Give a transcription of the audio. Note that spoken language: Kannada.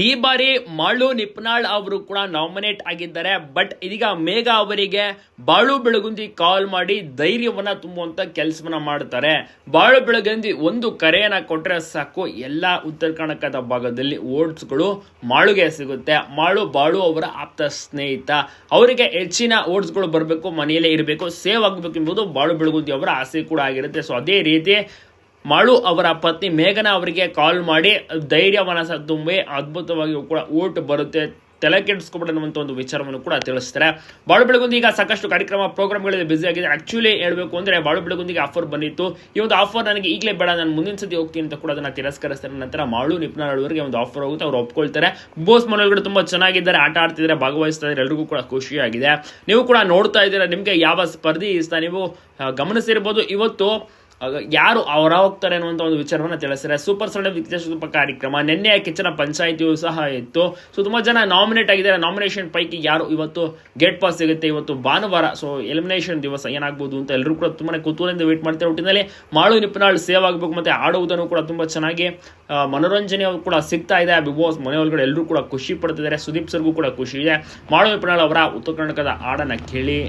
ಈ ಬಾರಿ ಮಾಳು ನಿಪ್ನಾಳ್ ಅವರು ಕೂಡ ನಾಮಿನೇಟ್ ಆಗಿದ್ದಾರೆ. ಬಟ್ ಇದೀಗ ಮೇಘ ಅವರಿಗೆ ಬಾಳು ಬೆಳಗುಂದಿ ಕಾಲ್ ಮಾಡಿ ಧೈರ್ಯವನ್ನ ತುಂಬುವಂತ ಕೆಲಸವನ್ನ ಮಾಡ್ತಾರೆ. ಬಾಳು ಬೆಳಗುಂದಿ ಒಂದು ಕರೆಯನ್ನ ಕೊಟ್ಟರೆ ಸಾಕು. ಎಲ್ಲಾ ಉತ್ತರ ಕರ್ನಾಟಕದ ಭಾಗದಲ್ಲಿ ಓಟ್ಸ್ಗಳು ಮಾಳುಗೆ ಸಿಗುತ್ತೆ. ಮಾಳು ಬಾಳು ಅವರ ಆಪ್ತ ಸ್ನೇಹಿತ. ಅವರಿಗೆ ಹೆಚ್ಚಿನ ಓಟ್ಸ್ಗಳು ಬರಬೇಕು, ಮನೆಯಲ್ಲೇ ಇರಬೇಕು, ಸೇವ್ ಆಗಬೇಕು ಎಂಬುದು ಬಾಳು ಬೆಳಗುಂದಿ ಅವರ ಆಸೆ ಕೂಡ ಆಗಿರುತ್ತೆ. ಸೊ ಅದೇ ರೀತಿ ಮಾಳು ಅವರ ಪತ್ನಿ ಮೇಘನ ಅವರಿಗೆ ಕಾಲ್ ಮಾಡಿ ಧೈರ್ಯ ಸಹ ತುಂಬಿ ಅದ್ಭುತವಾಗಿ ಕೂಡ ಓಟ್ ಬರುತ್ತೆ ತಲೆ ಕೆಡಿಸ್ಕೊಬಿಡ ಒಂದು ವಿಚಾರವನ್ನು ಕೂಡ ತಿಳಿಸ್ತಾರೆ. ಬಾಳು ಬೆಳಗುಂದಿ ಈಗ ಸಾಕಷ್ಟು ಕಾರ್ಯಕ್ರಮ, ಪ್ರೋಗ್ರಾಮ್ಗಳಲ್ಲಿ ಬ್ಯುಸಿ ಆಗಿದೆ ಆಕ್ಚುಲಿ ಹೇಳಬೇಕು ಅಂದರೆ ಬಾಳು ಬೆಳಗುಂದಿಗೆ ಆಫರ್ ಬಂದಿತ್ತು. ಈ ಒಂದು ಆಫರ್ ನನಗೆ ಈಗಲೇ ಬೇಡ, ನಾನು ಮುಂದಿನ ಸತಿ ಹೋಗ್ತೀನಿ ಅಂತ ಕೂಡ ಅದನ್ನು ತಿರಸ್ಕರಿಸ್ತಾರೆ. ನಂತರ ಮಾಳು ನಿಪ್ನಾಳವರಿಗೆ ಒಂದು ಆಫರ್ ಹೋಗುತ್ತೆ. ಅವ್ರು ಒಪ್ಕೊಳ್ತಾರೆ. ಬೋಸ್ ಮನೆಯೊಳಗಡೆ ತುಂಬ ಚೆನ್ನಾಗಿದ್ದಾರೆ, ಆಟ ಆಡ್ತಿದ್ದಾರೆ, ಭಾಗವಹಿಸ್ತಾ ಎಲ್ಲರಿಗೂ ಕೂಡ ಖುಷಿಯಾಗಿದೆ. ನೀವು ಕೂಡ ನೋಡ್ತಾ ಇದ್ದೀರಾ, ನಿಮಗೆ ಯಾವ ಸ್ಪರ್ಧಿ ಇಷ್ಟ? ನೀವು ಗಮನಿಸಿರ್ಬೋದು. ಇವತ್ತು ಯಾರು ಅವರ ಹೋಗ್ತಾರೆ ಅನ್ನುವಂಥ ಒಂದು ವಿಚಾರವನ್ನು ತಿಳಿಸ್ತಾರೆ ಸೂಪರ್ ಸಂಡೆ ಸೂಪರ್ ಕಾರ್ಯಕ್ರಮ. ನಿನ್ನೆ ಕಿಚನ ಪಂಚಾಯಿತಿಯು ಸಹ ಇತ್ತು. ಸೊ ತುಂಬ ಜನ ನಾಮಿನೇಟ್ ಆಗಿದ್ದಾರೆ. ನಾಮಿನೇಷನ್ ಪೈಕಿ ಯಾರು ಇವತ್ತು ಗೇಟ್ ಪಾಸ್ ಸಿಗುತ್ತೆ? ಇವತ್ತು ಭಾನುವಾರ ಸೊ ಎಲಿಮಿನೇಷನ್ ದಿವಸ ಏನಾಗ್ಬೋದು ಅಂತ ಎಲ್ಲರೂ ಕೂಡ ತುಂಬಾ ಕುತೂಹಲದಿಂದ ವೇಟ್ ಮಾಡ್ತಾರೆ ಒಟ್ಟಿನಲ್ಲಿ ಮಾಳು ನಿಪ್ಪಿನಾಳು ಸೇವ್ ಆಗಬೇಕು ಮತ್ತೆ ಆಡುವುದನ್ನು ಕೂಡ ತುಂಬಾ ಚೆನ್ನಾಗಿ ಮನೋರಂಜನೆ ಕೂಡ ಸಿಗ್ತಾ ಇದೆ. ಬಿಗ್ ಬಾಸ್ ಮನೆ ಒಳಗಡೆ ಎಲ್ಲರೂ ಕೂಡ ಖುಷಿ ಪಡ್ತಿದ್ದಾರೆ. ಸುದೀಪ್ ಸರ್ಗೂ ಕೂಡ ಖುಷಿ ಇದೆ. ಮಾಳು ನಿಪ್ನಾಳ್ ಅವರ ಉತ್ತರ ಕರ್ನಾಟಕದ ಹಾಡನ್ನ ಕೇಳಿ.